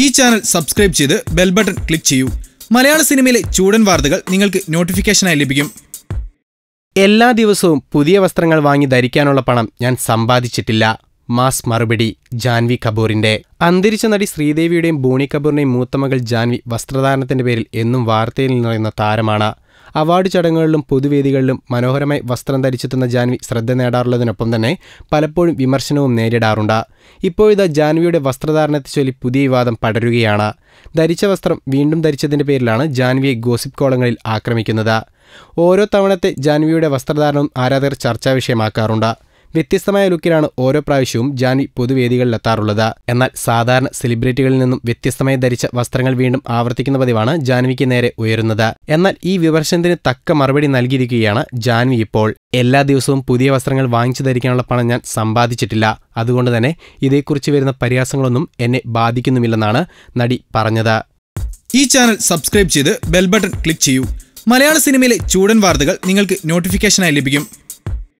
ഈ channel subscribe ചെയ്ത് bell button click ചെയ്യൂ. മലയാള സിനിമയിലെ ചൂടൻ വാർത്തകൾ നിങ്ങൾക്ക് നോട്ടിഫിക്കേഷനായി ലഭിക്കും. എല്ലാ ദിവസവും പുതിയ വസ്ത്രങ്ങൾ വാങ്ങി ധരിക്കാനുള്ള പണം ഞാൻ സമ്പാദിച്ചിട്ടില്ല. മാസ് മറുപടി ജാൻവി കപൂറിന്റെ. അന്തരിച്ച നടി ശ്രീദേവിയുടെയും ബോണി കപൂറിന്റെയും മൂത്തമകൾ ജാൻവി വസ്ത്രധാരണത്തിന്റെ പേരിൽ എന്നും വാർത്തയിൽ നിറയുന്ന താരമാണ്. അവാർഡ് ചടങ്ങുകളിലും പൊതുവേദികളിലും മനോഹരമായി വസ്ത്രം ധരിച്ചെത്തുന്ന ജാൻവി ശ്രദ്ധ നേടാറുള്ളതിനൊപ്പം തന്നെ പലപ്പോഴും വിമർശനവും നേരിടാറുണ്ട്. ഇപ്പോഴിതാ ജാൻവിയുടെ വസ്ത്രധാരണത്തെ ചൊല്ലി പുതിയ വിവാദം പടരുകയാണ്. ധരിച്ച വസ്ത്രം വീണ്ടും ധരിച്ചതിന്റെ പേരിലാണ് ജാൻവിയെ ഗോസിപ്പ് കോളങ്ങളിൽ ആക്രമിക്കുന്നത്. ഓരോ തവണത്തെ ജാൻവിയുടെ വസ്ത്രധാരണവും ആരാധകർ ചർച്ചാ വിഷയമാക്കാറുണ്ട്. വ്യത്യസ്തമായ ലുക്കിലാണ് ഓരോ പ്രാവശ്യവും ജാൻവി പൊതുവേദികളിലെത്താറുള്ളത്. എന്നാൽ സാധാരണ സെലിബ്രിറ്റികളിൽ നിന്നും വ്യത്യസ്തമായി ധരിച്ച വസ്ത്രങ്ങൾ വീണ്ടും ആവർത്തിക്കുന്ന പതിവാണ് ജാൻവിക്ക് നേരെ ഉയരുന്നത്. എന്നാൽ ഈ വിമർശനത്തിന് തക്ക മറുപടി നൽകിയിരിക്കുകയാണ് ജാൻവി ഇപ്പോൾ. എല്ലാ ദിവസവും പുതിയ വസ്ത്രങ്ങൾ വാങ്ങിച്ചു ധരിക്കാനുള്ള പണം ഞാൻ സമ്പാദിച്ചിട്ടില്ല. അതുകൊണ്ട് തന്നെ ഇതേക്കുറിച്ച് വരുന്ന പരിഹാസങ്ങളൊന്നും എന്നെ ബാധിക്കുന്നുമില്ലെന്നാണ് നടി പറഞ്ഞത്. ഈ ചാനൽ സബ്സ്ക്രൈബ് ചെയ്ത് ബെൽ ബട്ടൺ ക്ലിക്ക് ചെയ്യൂ. മലയാള സിനിമയിലെ ചൂടൻ വാർത്തകൾ നിങ്ങൾക്ക് നോട്ടിഫിക്കേഷനായി ലഭിക്കും.